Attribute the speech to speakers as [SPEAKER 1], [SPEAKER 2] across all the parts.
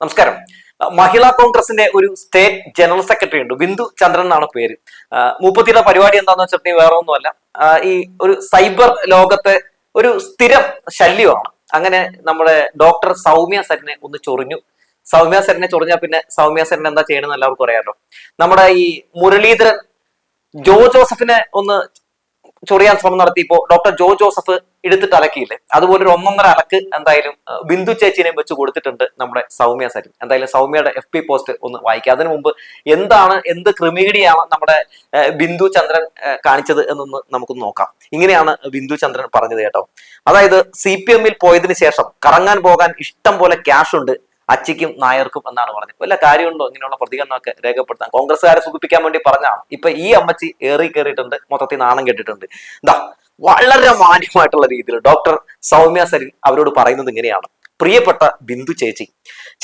[SPEAKER 1] നമസ്കാരം. മഹിളാ കോൺഗ്രസിന്റെ ഒരു സ്റ്റേറ്റ് ജനറൽ സെക്രട്ടറി ഉണ്ട്. ബിന്ദു ചന്ദ്രൻ എന്നാണ് പേര്. മൂപ്പത്തിയുടെ പരിപാടി എന്താന്ന് വെച്ചിട്ടുണ്ടെങ്കിൽ വേറെ ഒന്നുമല്ല. ഈ ഒരു സൈബർ ലോകത്തെ ഒരു സ്ഥിരം ശല്യമാണ്. അങ്ങനെ നമ്മുടെ ഡോക്ടർ സൗമ്യ സരിനെ ഒന്ന് ചൊറിഞ്ഞു. സൗമ്യ സരിനെ ചൊറിഞ്ഞാൽ പിന്നെ സൗമ്യ സരൻ എന്താ ചെയ്യണമെന്ന് എല്ലാവർക്കും അറിയാമല്ലോ നമ്മുടെ ഈ മുരളീധരൻ ജോ ജോസഫിനെ ഒന്ന് ചൊറിയാൻ ശ്രമം നടത്തിയപ്പോ ഡോക്ടർ ജോ ജോസഫ് എടുത്തിട്ട് അലക്കിയില്ലേ? അതുപോലെ ഒരു ഒന്നൊന്നര അലക്ക് എന്തായാലും ബിന്ദു ചേച്ചിനെയും വെച്ച് കൊടുത്തിട്ടുണ്ട് നമ്മുടെ സൗമ്യ സരിൻ. എന്തായാലും സൗമ്യയുടെ എഫ് പി പോസ്റ്റ് ഒന്ന് വായിക്കുക അതിനു മുമ്പ് എന്താണ് എന്ത് ക്രിമികിടിയാണ് നമ്മുടെ ബിന്ദു ചന്ദ്രൻ കാണിച്ചത് എന്നൊന്ന് നമുക്കൊന്ന് നോക്കാം. ഇങ്ങനെയാണ് ബിന്ദു ചന്ദ്രൻ പറഞ്ഞത് കേട്ടോ. അതായത് സി പി എമ്മിൽ പോയതിനു ശേഷം കറങ്ങാൻ പോകാൻ ഇഷ്ടം പോലെ ക്യാഷ് ഉണ്ട് അച്ചിക്കും നായർക്കും എന്നാണ് പറഞ്ഞത്. വല്ല കാര്യമുണ്ടോ? ഇങ്ങനെയുള്ള പ്രതികരണമൊക്കെ രേഖപ്പെടുത്താൻ കോൺഗ്രസ്സുകാരെ സുഖിപ്പിക്കാൻ വേണ്ടി പറഞ്ഞാണ് ഇപ്പൊ ഈ അമ്മച്ചി ഏറി കയറിയിട്ടുണ്ട്. മൊത്തത്തിൽ നാണം കെട്ടിട്ടുണ്ട് എന്താ വളരെ മാന്യമായിട്ടുള്ള രീതിയിൽ ഡോക്ടർ സൗമ്യ സരിൻ അവരോട് പറയുന്നത് ഇങ്ങനെയാണ്. പ്രിയപ്പെട്ട ബിന്ദു ചേച്ചി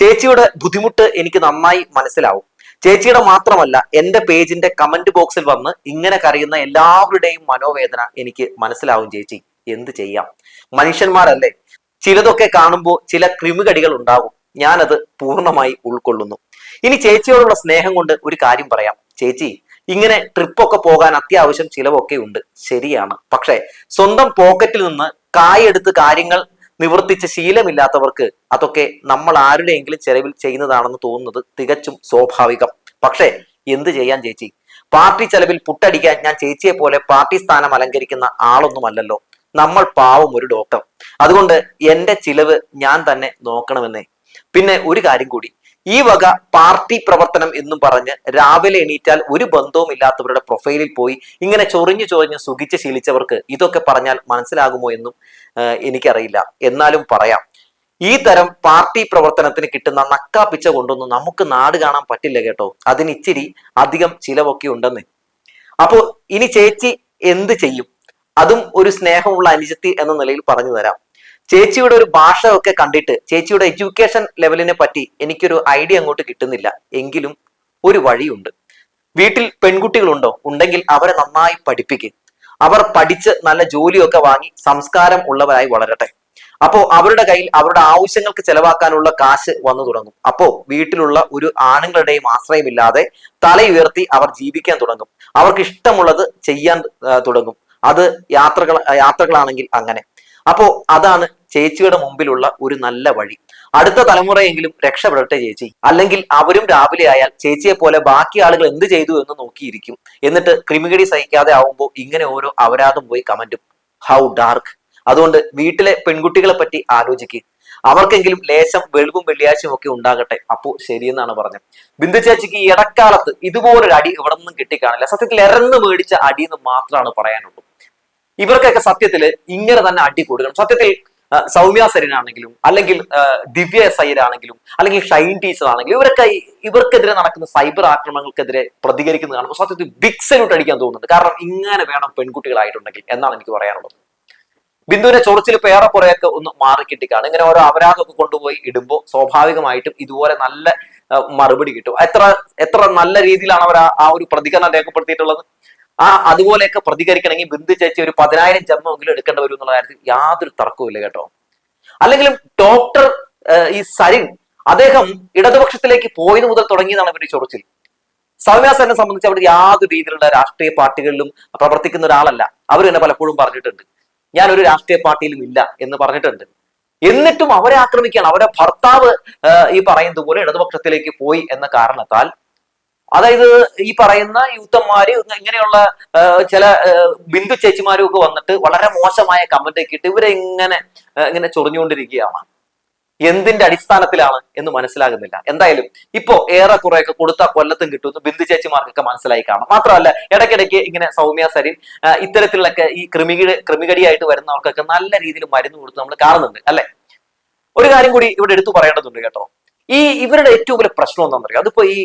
[SPEAKER 1] ചേച്ചിയുടെ ബുദ്ധിമുട്ട് എനിക്ക് നന്നായി മനസ്സിലാവും. ചേച്ചിയുടെ മാത്രമല്ല എന്റെ പേജിന്റെ കമന്റ് ബോക്സിൽ വന്ന് ഇങ്ങനെ കരയുന്ന എല്ലാവരുടെയും മനോവേദന എനിക്ക് മനസ്സിലാവും ചേച്ചി. എന്ത് ചെയ്യാം? മനുഷ്യന്മാരല്ലേ? ചിലതൊക്കെ കാണുമ്പോൾ ചില ക്രിമികടികൾ ഉണ്ടാവും ഞാനത് പൂർണമായി ഉൾക്കൊള്ളുന്നു. ഇനി ചേച്ചിയോടുള്ള സ്നേഹം കൊണ്ട് ഒരു കാര്യം പറയാം. ചേച്ചി ഇങ്ങനെ ട്രിപ്പൊക്കെ പോകാൻ അത്യാവശ്യം ചിലവൊക്കെ ഉണ്ട്. ശരിയാണ്. പക്ഷേ സ്വന്തം പോക്കറ്റിൽ നിന്ന് കായെടുത്ത് കാര്യങ്ങൾ നിവർത്തിച്ച ശീലമില്ലാത്തവർക്ക് അതൊക്കെ നമ്മൾ ആരുടെയെങ്കിലും ചെലവിൽ ചെയ്യുന്നതാണെന്ന് തോന്നുന്നത് തികച്ചും സ്വാഭാവികം. പക്ഷേ എന്ത് ചെയ്യാൻ ചേച്ചി? പാർട്ടി ചെലവിൽ പുട്ടടിക്കാൻ ഞാൻ ചേച്ചിയെ പോലെ പാർട്ടി സ്ഥാനം അലങ്കരിക്കുന്ന ആളൊന്നുമല്ലല്ലോ. നമ്മൾ പാവം ഒരു ഡോക്ടർ അതുകൊണ്ട് എന്റെ ചിലവ് ഞാൻ തന്നെ നോക്കണമെന്നേ. പിന്നെ ഒരു കാര്യം കൂടി. ഈ വക പാർട്ടി പ്രവർത്തനം എന്നും പറഞ്ഞ് രാവിലെ എണീറ്റാൽ ഒരു ബന്ധവും ഇല്ലാത്തവരുടെ പ്രൊഫൈലിൽ പോയി ഇങ്ങനെ ചൊറിഞ്ഞു ചൊറിഞ്ഞ് സുഖിച്ച് ശീലിച്ചവർക്ക് ഇതൊക്കെ പറഞ്ഞാൽ മനസ്സിലാകുമോ എന്നും എനിക്കറിയില്ല. എന്നാലും പറയാം. ഈ തരം പാർട്ടി പ്രവർത്തനത്തിന് കിട്ടുന്ന നക്കാപ്പിച്ച കൊണ്ടൊന്നും നമുക്ക് നാട് കാണാൻ പറ്റില്ല കേട്ടോ. അതിന് ഇച്ചിരി അധികം ചിലവൊക്കെ ഉണ്ടെന്ന്. അപ്പോ ഇനി ചേച്ചി എന്ത് ചെയ്യും? അതും ഒരു സ്നേഹമുള്ള അനുജത്തി എന്ന നിലയിൽ പറഞ്ഞു തരാം. ചേച്ചിയുടെ ഒരു ഭാഷ ഒക്കെ കണ്ടിട്ട് ചേച്ചിയുടെ എഡ്യൂക്കേഷൻ ലെവലിനെ പറ്റി എനിക്കൊരു ഐഡിയ അങ്ങോട്ട് കിട്ടുന്നില്ല. എങ്കിലും ഒരു വഴിയുണ്ട്. വീട്ടിൽ പെൺകുട്ടികളുണ്ടോ? ഉണ്ടെങ്കിൽ അവരെ നന്നായി പഠിപ്പിക്കുക അവർ പഠിച്ച് നല്ല ജോലിയൊക്കെ വാങ്ങി സംസ്കാരം ഉള്ളവരായി വളരട്ടെ. അപ്പോ അവരുടെ കയ്യിൽ അവരുടെ ആവശ്യങ്ങൾക്ക് ചെലവാക്കാനുള്ള കാശ് വന്നു തുടങ്ങും. അപ്പോ വീട്ടിലുള്ള ഒരു ആണുങ്ങളുടെയും ആശ്രയമില്ലാതെ തലയുയർത്തി അവർ ജീവിക്കാൻ തുടങ്ങും. അവർക്ക് ഇഷ്ടമുള്ളത് ചെയ്യാൻ തുടങ്ങും. അത് യാത്രകൾ യാത്രകളാണെങ്കിൽ അങ്ങനെ. അപ്പോ അതാണ് ചേച്ചിയുടെ മുമ്പിലുള്ള ഒരു നല്ല വഴി. അടുത്ത തലമുറയെങ്കിലും രക്ഷപ്പെടട്ടെ ചേച്ചി. അല്ലെങ്കിൽ അവരും രാവിലെ ആയാൽ ചേച്ചിയെ പോലെ ബാക്കി ആളുകൾ എന്ത് ചെയ്തു എന്ന് നോക്കിയിരിക്കും. എന്നിട്ട് ക്രിമികടി സഹിക്കാതെ ആവുമ്പോൾ ഇങ്ങനെ ഓരോ അപരാധം പോയി കമന്റും. ഹൗ ഡാർക്ക് അതുകൊണ്ട് വീട്ടിലെ പെൺകുട്ടികളെ പറ്റി ആലോചിക്കുക അവർക്കെങ്കിലും ലേശം വെളിവും വെള്ളിയാഴ്ചയും ഒക്കെ ഉണ്ടാകട്ടെ. അപ്പോ ശരിയെന്നാണ് പറഞ്ഞത്. ബിന്ദു ചേച്ചിക്ക് ഈ ഇടക്കാലത്ത് ഇതുപോലൊരു അടി ഇവിടെ നിന്നും കിട്ടിക്കാണില്ല. സത്യത്തിൽ ഇറന്ന് മേടിച്ച അടി എന്ന് മാത്രമാണ് പറയാനുള്ളൂ. ഇവർക്കൊക്കെ സത്യത്തിൽ ഇങ്ങനെ തന്നെ അടി കൊടുക്കണം സത്യത്തിൽ സൗമ്യ സരിനാണെങ്കിലും അല്ലെങ്കിൽ ദിവ്യ സൈരാണെങ്കിലും അല്ലെങ്കിൽ ഷൈൻ ടീച്ചർ ആണെങ്കിലും ഇവരൊക്കെ ഇവർക്കെതിരെ നടക്കുന്ന സൈബർ ആക്രമണങ്ങൾക്കെതിരെ പ്രതികരിക്കുന്നത് കാണുമ്പോൾ സത്യത്തിൽ ബിഗ് സല്യൂട്ട് അടിക്കാൻ തോന്നുന്നുണ്ട്. കാരണം ഇങ്ങനെ വേണം പെൺകുട്ടികളായിട്ടുണ്ടെങ്കിൽ എന്നാണ് എനിക്ക് പറയാനുള്ളത്. ബിന്ദുവിനെ ചൊറിച്ചിൽ പേറെ കുറെയൊക്കെ ഒന്ന് മാറിക്കിട്ടിക്കാണ് ഇങ്ങനെ ഓരോ അപരാധമൊക്കെ കൊണ്ടുപോയി ഇടുമ്പോൾ സ്വാഭാവികമായിട്ടും ഇതുപോലെ നല്ല മറുപടി കിട്ടും. എത്ര എത്ര നല്ല രീതിയിലാണ് അവർ ആ ഒരു പ്രതികരണം രേഖപ്പെടുത്തിയിട്ടുള്ളത്? ആ അതുപോലെയൊക്കെ പ്രതികരിക്കണമെങ്കിൽ ബിന്ദു ചേച്ചി ഒരു പതിനായിരം ജന്മമെങ്കിലും എടുക്കേണ്ടി വരും എന്നുള്ള കാര്യത്തിൽ യാതൊരു തർക്കവും കേട്ടോ. അല്ലെങ്കിലും ഡോക്ടർ ഈ സരിൻ അദ്ദേഹം ഇടതുപക്ഷത്തിലേക്ക് പോയത് മുതൽ തുടങ്ങിയതാണ് ഇവരുടെ ചൊറിച്ചിൽ. സൗമ്യ സരിനെ സംബന്ധിച്ച് അവിടെ യാതൊരു രീതിയിലുള്ള രാഷ്ട്രീയ പാർട്ടികളിലും പ്രവർത്തിക്കുന്ന ഒരാളല്ല. അവർ തന്നെ പലപ്പോഴും പറഞ്ഞിട്ടുണ്ട് ഞാൻ ഒരു രാഷ്ട്രീയ പാർട്ടിയിലും ഇല്ല എന്ന് പറഞ്ഞിട്ടുണ്ട്. എന്നിട്ടും അവരെ ആക്രമിക്കുകയാണ്. അവരെ ഭർത്താവ് ഈ പറയുന്നത് പോലെ ഇടതുപക്ഷത്തിലേക്ക് പോയി എന്ന കാരണത്താൽ അതായത് ഈ പറയുന്ന യൂത്തന്മാര് ഇങ്ങനെയുള്ള ചില ബിന്ദു ചേച്ചിമാരും ഒക്കെ വന്നിട്ട് വളരെ മോശമായ കമന്റ് ഒക്കെ ഇട്ട് ഇവരെ ഇങ്ങനെ ഇങ്ങനെ ചൊറിഞ്ഞുകൊണ്ടിരിക്കുകയാണ്. എന്തിന്റെ അടിസ്ഥാനത്തിലാണ് എന്ന് മനസ്സിലാകുന്നില്ല. എന്തായാലും ഇപ്പോ ഏറെക്കുറെയൊക്കെ കൊടുത്ത കൊല്ലത്തും കിട്ടുമെന്ന് ബിന്ദു ചേച്ചിമാർക്കൊക്കെ മനസ്സിലായി കാണാം. മാത്രമല്ല ഇടയ്ക്കിടയ്ക്ക് ഇങ്ങനെ സൗമ്യ സരിൻ ഇത്തരത്തിലൊക്കെ ഈ ക്രിമികടി ക്രിമികടിയായിട്ട് വരുന്നവർക്കൊക്കെ നല്ല രീതിയിൽ മരുന്ന് കൊടുത്ത് നമ്മൾ കാണുന്നുണ്ട് അല്ലെ? ഒരു കാര്യം കൂടി ഇവിടെ എടുത്തു പറയേണ്ടതുണ്ട് കേട്ടോ. ഈ ഇവരുടെ ഏറ്റവും വലിയ പ്രശ്നം എന്താണെന്ന് അതിപ്പോ ഈ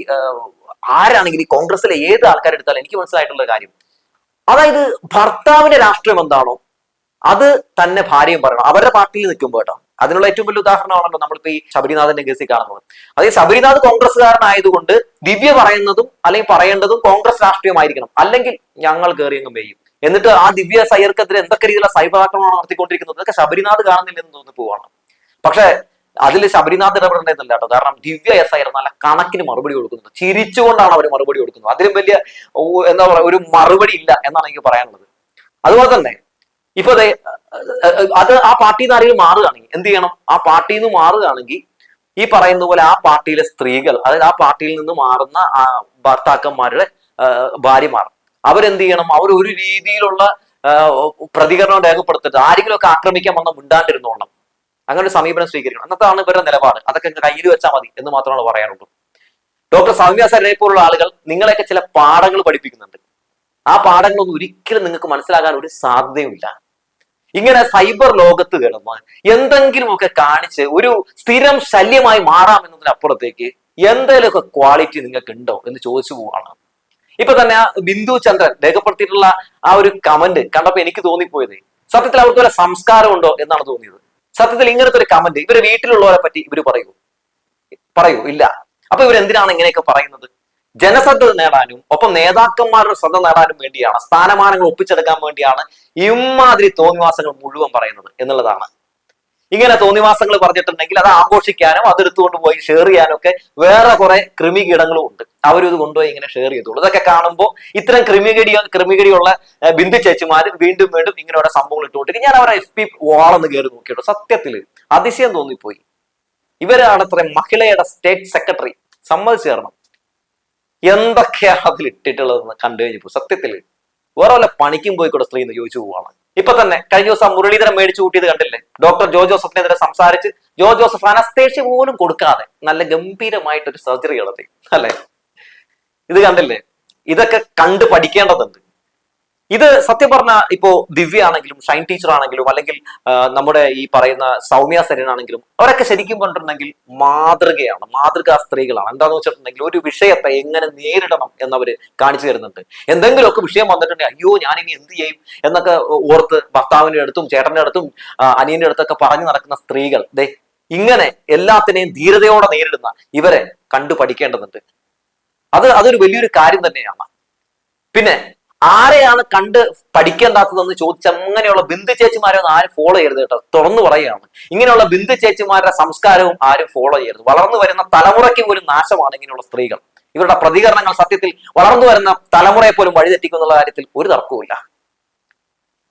[SPEAKER 1] ആരാണെങ്കിലും ഈ കോൺഗ്രസിലെ ഏത് ആൾക്കാരെടുത്താലും എനിക്ക് മനസ്സിലായിട്ടുള്ള കാര്യം. അതായത് ഭർത്താവിന്റെ രാഷ്ട്രീയം എന്താണോ അത് തന്നെ ഭാര്യയും പറയണം. അവരുടെ പാർട്ടിയിൽ നിൽക്കുമ്പോൾ കേട്ടോ. അതിനുള്ള ഏറ്റവും വലിയ ഉദാഹരണമാണല്ലോ നമ്മളിപ്പോ ഈ ശബരിനാഥന്റെ കേസിൽ കാണുന്നത്. അതായത് ശബരിനാഥ് കോൺഗ്രസ്സുകാരനായതുകൊണ്ട് ദിവ്യ പറയുന്നതും അല്ലെങ്കിൽ പറയേണ്ടതും കോൺഗ്രസ് രാഷ്ട്രീയമായിരിക്കണം. അല്ലെങ്കിൽ ഞങ്ങൾ കയറിയങ്ങും പെയ്യും. എന്നിട്ട് ആ ദിവ്യ സയ്യർക്കെതിരെ എന്തൊക്കെ രീതിയിലുള്ള സൈബർ ആക്രമണമാണ് നടത്തിക്കൊണ്ടിരിക്കുന്നത്? ഇതൊക്കെ ശബരിനാഥ് കാണുന്നില്ലെന്ന് തോന്നി പോവാണ്. പക്ഷേ അതിൽ ശബരിനാഥ് ഇടപെടേണ്ടതല്ല കേട്ടോ. കാരണം ദിവ്യ എസ് ആയിരുന്നു നല്ല കണക്കിന് മറുപടി കൊടുക്കുന്നത് ചിരിച്ചുകൊണ്ടാണ് അവർ മറുപടി കൊടുക്കുന്നത്. അതിലും വലിയ എന്താ പറയുക ഒരു മറുപടി ഇല്ല എന്നാണ് എനിക്ക് പറയാനുള്ളത്. അതുപോലെ തന്നെ ഇപ്പൊ അഹ് അത് ആ പാർട്ടിയിൽ നിന്ന് ആരെങ്കിലും മാറുകയാണെങ്കിൽ എന്ത് ചെയ്യണം? ആ പാർട്ടിയിൽ നിന്ന് മാറുകയാണെങ്കിൽ ഈ പറയുന്ന പോലെ ആ പാർട്ടിയിലെ സ്ത്രീകൾ അതായത് ആ പാർട്ടിയിൽ നിന്ന് മാറുന്ന ആ ഭർത്താക്കന്മാരുടെ ഭാര്യമാർ അവരെന്ത് ചെയ്യണം? അവർ ഒരു രീതിയിലുള്ള പ്രതികരണം രേഖപ്പെടുത്തിട്ട് ആരെങ്കിലും ഒക്കെ ആക്രമിക്കാൻ വന്ന മിണ്ടാണ്ടിരുന്നോളണം അങ്ങനെ ഒരു സമീപനം സ്വീകരിക്കണം. എന്നതാണ് ഇവരുടെ നിലപാട്. അതൊക്കെ കയ്യിൽ വെച്ചാൽ മതി എന്ന് മാത്രമാണ് പറയാനുള്ളൂ. ഡോക്ടർ സൗമ്യ സരനെ പോലുള്ള ആളുകൾ നിങ്ങളെയൊക്കെ ചില പാഠങ്ങൾ പഠിപ്പിക്കുന്നുണ്ട്. ആ പാഠങ്ങളൊന്നും ഒരിക്കലും നിങ്ങൾക്ക് മനസ്സിലാകാൻ ഒരു സാധ്യതയുമില്ല. ഇങ്ങനെ സൈബർ ലോകത്ത് കിടന്ന് എന്തെങ്കിലുമൊക്കെ കാണിച്ച് ഒരു സ്ഥിരം ശല്യമായി മാറാമെന്നതിനപ്പുറത്തേക്ക് എന്തെങ്കിലുമൊക്കെ ക്വാളിറ്റി നിങ്ങൾക്ക് ഉണ്ടോ എന്ന് ചോദിച്ചു പോവാണ്. ഇപ്പൊ തന്നെ ബിന്ദു ചന്ദ്രൻ രേഖപ്പെടുത്തിയിട്ടുള്ള ആ ഒരു കമന്റ് കണ്ടപ്പോ എനിക്ക് തോന്നിപ്പോയത് സത്യത്തിൽ അവർക്ക് ഒരു സംസ്കാരം ഉണ്ടോ എന്നാണ് തോന്നിയത്. സത്യത്തിൽ ഇങ്ങനത്തെ ഒരു കമന്റ് ഇവർ വീട്ടിലുള്ളവരെ പറ്റി ഇവർ പറയൂ. പറയൂ ഇല്ല. അപ്പൊ ഇവർ എന്തിനാണ് ഇങ്ങനെയൊക്കെ പറയുന്നത്? ജനശ്രദ്ധ നേടാനും ഒപ്പം നേതാക്കന്മാരുടെ ശ്രദ്ധ നേടാനും വേണ്ടിയാണ് സ്ഥാനമാനങ്ങൾ ഒപ്പിച്ചെടുക്കാൻ വേണ്ടിയാണ് ഇമാതിരി തോന്നിവാസങ്ങൾ മുഴുവൻ പറയുന്നത് എന്നുള്ളതാണ് ഇങ്ങനെ തോന്നിവാസങ്ങൾ പറഞ്ഞിട്ടുണ്ടെങ്കിൽ അത് ആഘോഷിക്കാനും അതെടുത്തുകൊണ്ട് പോയി ഷെയർ ചെയ്യാനും ഒക്കെ വേറെ കുറെ കൃമികീടങ്ങളും ഉണ്ട്. അവരും ഇത് കൊണ്ടുപോയി ഇങ്ങനെ ഷെയർ ചെയ്തോളൂ. ഇതൊക്കെ കാണുമ്പോൾ ഇത്തരം കൃമികടി കൃമികടിയുള്ള ബിന്ദു ചേച്ചിമാര് വീണ്ടും വീണ്ടും ഇങ്ങനെ ഓരോ സംഭവങ്ങൾ ഇട്ടുകൊണ്ടിരിക്കും. ഞാൻ അവരെ എഫ് പി വാളെന്ന് കയറി നോക്കിയിട്ടു സത്യത്തിൽ അതിശയം തോന്നിപ്പോയി. ഇവരാണ് അത്ര മഹിളയുടെ സ്റ്റേറ്റ് സെക്രട്ടറി സമ്മതിച്ചു തരണം എന്തൊക്കെയാണ് അതിൽ ഇട്ടിട്ടുള്ളതെന്ന് കണ്ടു കഴിഞ്ഞപ്പോൾ സത്യത്തിൽ വേറെ വല്ല പണിക്കും പോയി കൂടെ സ്ത്രീ എന്ന് ചോദിച്ചു പോവാണ്. ഇപ്പൊ തന്നെ കഴിഞ്ഞ ദിവസം മുരളീധരൻ മേടിച്ചു കൂട്ടിയത് കണ്ടില്ലേ? ഡോക്ടർ ജോ ജോസഫിനെതിരെ സംസാരിച്ച് ജോ ജോസഫ് അനസ്തേഷ്യ പോലും കൊടുക്കാതെ നല്ല ഗംഭീരമായിട്ട് ഒരു സർജറി നടത്തി അല്ലെ? ഇത് കണ്ടില്ലേ? ഇതൊക്കെ കണ്ടു പഠിക്കേണ്ടതുണ്ട്. ഇത് സത്യം പറഞ്ഞ ഇപ്പോ ദിവ്യ ആണെങ്കിലും ഷൈൻ ടീച്ചർ ആണെങ്കിലും അല്ലെങ്കിൽ നമ്മുടെ ഈ പറയുന്ന സൗമ്യ സരൻ ആണെങ്കിലും അവരൊക്കെ ശരിക്കും പറഞ്ഞിട്ടുണ്ടെങ്കിൽ മാതൃകയാണ് മാതൃകാ സ്ത്രീകളാണ്. എന്താന്ന് വെച്ചിട്ടുണ്ടെങ്കിൽ ഒരു വിഷയത്തെ എങ്ങനെ നേരിടണം എന്നവർ കാണിച്ചു തരുന്നുണ്ട്. എന്തെങ്കിലുമൊക്കെ വിഷയം വന്നിട്ടുണ്ടെങ്കിൽ അയ്യോ ഞാൻ ഇനി എന്ത് ചെയ്യും? എന്നൊക്കെ ഓർത്ത് ഭർത്താവിന്റെ അടുത്തും ചേട്ടന്റെ അടുത്തും അനിയന്റെ അടുത്തൊക്കെ പറഞ്ഞു നടക്കുന്ന സ്ത്രീകൾ ദേ ഇങ്ങനെ എല്ലാത്തിനെയും ധീരതയോടെ നേരിടുന്ന ഇവരെ കണ്ടു പഠിക്കേണ്ടതുണ്ട് അത് അതൊരു വലിയൊരു കാര്യം തന്നെയാണ്. പിന്നെ ആരെയാണ് കണ്ട് പഠിക്കേണ്ടാത്തതെന്ന് ചോദിച്ച അങ്ങനെയുള്ള ബിന്ദു ചേച്ചിമാരെ ഒന്നും ആരും ഫോളോ ചെയ്യരുത് കേട്ടോ. തുറന്നു പറയുകയാണ്. ഇങ്ങനെയുള്ള ബിന്ദു ചേച്ചിമാരുടെ സംസ്കാരവും ആരും ഫോളോ ചെയ്യരുത്. വളർന്നു വരുന്ന തലമുറയ്ക്ക് പോലും നാശമാണ് ഇങ്ങനെയുള്ള സ്ത്രീകൾ. ഇവരുടെ പ്രതികരണങ്ങൾ സത്യത്തിൽ വളർന്നു വരുന്ന തലമുറയെ പോലും വഴിതെറ്റിക്കുന്നുള്ള കാര്യത്തിൽ ഒരു തർക്കവുമില്ല.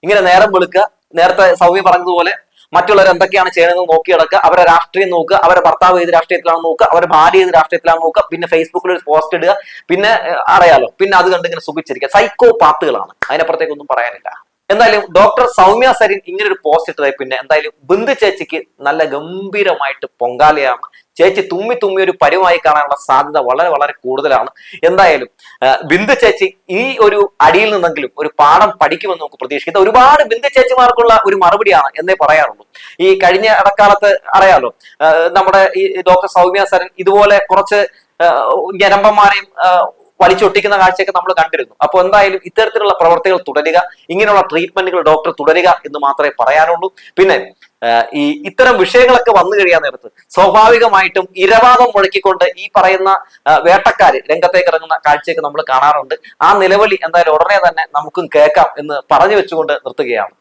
[SPEAKER 1] ഇങ്ങനെ നേരം വെളുക്കുക. നേരത്തെ സൗമ്യ പറഞ്ഞതുപോലെ മറ്റുള്ളവർ എന്തൊക്കെയാണ് ചെയ്യുന്നത് നോക്കി നടക്കുക. അവരെ രാഷ്ട്രീയം നോക്കുക. അവരെ ഭർത്താവ് ഏത് രാഷ്ട്രീയത്തിലാണ് നോക്കുക. അവരെ ഭാര്യ ഏത് രാഷ്ട്രീയത്തിലാണ് നോക്കുക. പിന്നെ ഫേസ്ബുക്കിൽ ഒരു പോസ്റ്റ് ഇടുക. പിന്നെ അറിയാലോ. പിന്നെ അത് കണ്ടിങ്ങനെ സുഖിച്ചിരിക്കുക. സൈക്കോ പാത്തുകളാണ് അതിനപ്പുറത്തേക്കൊന്നും പറയാനില്ല. എന്തായാലും ഡോക്ടർ സൗമ്യ സരിൻ ഇങ്ങനെ ഒരു പോസ്റ്റ് ഇട്ടതായി. പിന്നെ എന്തായാലും ബിന്ദു ചേച്ചിക്ക് നല്ല ഗംഭീരമായിട്ട് പൊങ്കാലയാണ്. ചേച്ചി തുമ്മി തുമ്മി ഒരു പരുവായി കാണാനുള്ള സാധ്യത വളരെ വളരെ കൂടുതലാണ്. എന്തായാലും ബിന്ദു ചേച്ചി ഈ ഒരു അടിയിൽ നിന്നെങ്കിലും ഒരു പാഠം പഠിക്കുമെന്ന് നമുക്ക് പ്രതീക്ഷിക്കുന്നത് ഒരുപാട് ബിന്ദു ചേച്ചിമാർക്കുള്ള ഒരു മറുപടിയാണ് എന്നേ പറയാറുള്ളൂ. ഈ കഴിഞ്ഞ ഇടക്കാലത്ത് അറിയാലോ നമ്മുടെ ഈ ഡോക്ടർ സൗമ്യ സരൻ ഇതുപോലെ കുറച്ച് ഞരമ്പന്മാരെയും വലിച്ചൊട്ടിക്കുന്ന കാഴ്ചയൊക്കെ നമ്മൾ കണ്ടിരുന്നു. അപ്പോൾ എന്തായാലും ഇത്തരത്തിലുള്ള പ്രവർത്തികൾ തുടരുക ഇങ്ങനെയുള്ള ട്രീറ്റ്മെന്റുകൾ ഡോക്ടർ തുടരുക എന്ന് മാത്രമേ പറയാനുള്ളൂ. പിന്നെ ഈ ഇത്തരം വിഷയങ്ങളൊക്കെ വന്നു കഴിയാൻ നേരത്ത് സ്വാഭാവികമായിട്ടും ഇരവാദം മുഴക്കിക്കൊണ്ട് ഈ പറയുന്ന വേട്ടക്കാര് രംഗത്തേക്ക് ഇറങ്ങുന്ന കാഴ്ചയൊക്കെ നമ്മൾ കാണാറുണ്ട്. ആ നിലവിളി എന്തായാലും ഉടനെ തന്നെ നമുക്കും കേൾക്കാം എന്ന് പറഞ്ഞു വെച്ചുകൊണ്ട് നിർത്തുകയാണ്.